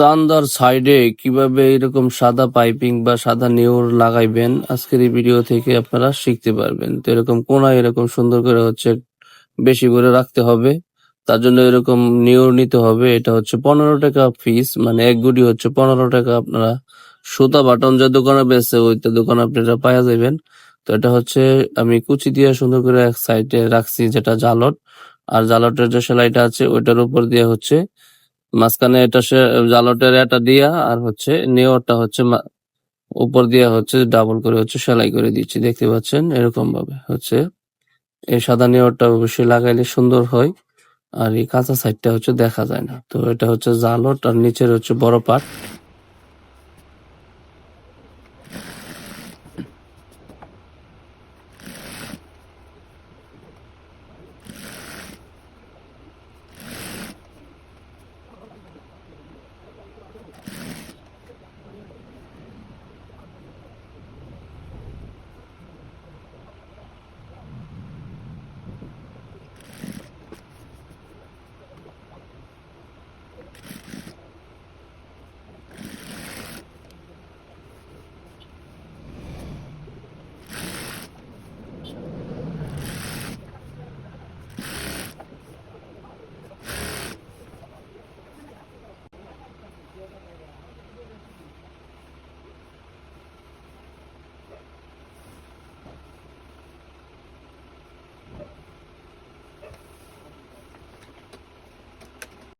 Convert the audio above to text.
চান্দার সাইডে কীভাবে এরকম সাদা পাইপিং বা সাদা নেওর লাগাইবেন, আজকের এই ভিডিও থেকে আপনারা শিখতে পারবেন। তো এরকম কোনায় এরকম সুন্দর করে হচ্ছে বেশি করে রাখতে হবে। তার জন্য এরকম নেওর নিতে হবে। এটা হচ্ছে পনেরো টাকা পিস মানে এক গুটি হচ্ছে পনেরো টাকা। আপনারা সুতা বাটন যে দোকানে বেচে, ওইটা দোকানে আপনারা পাওয়া যাবেন তো এটা হচ্ছে আমি কুচি দিয়ে সুন্দর করে এক সাইডে রাখছি যেটা জালট। আর জালটের যে সেলাইটা আছে, ওইটার উপর দিয়ে হচ্ছে মাঝখানে এটা সে, জালটের এটা দিয়া আর হচ্ছে নেওয়ারটা হচ্ছে উপর দিয়া হচ্ছে ডাবল করে হচ্ছে সেলাই করে দিচ্ছি। দেখতে পাচ্ছেন? এরকম ভাবে হচ্ছে। এই সাদা নেওয়ারটা অবশ্যই লাগাইলে সুন্দর হয়। আর এই কাঁচা সাইডটা হচ্ছে দেখা যায় না। তো এটা হচ্ছে জালট আর নিচের হচ্ছে বড় পাট।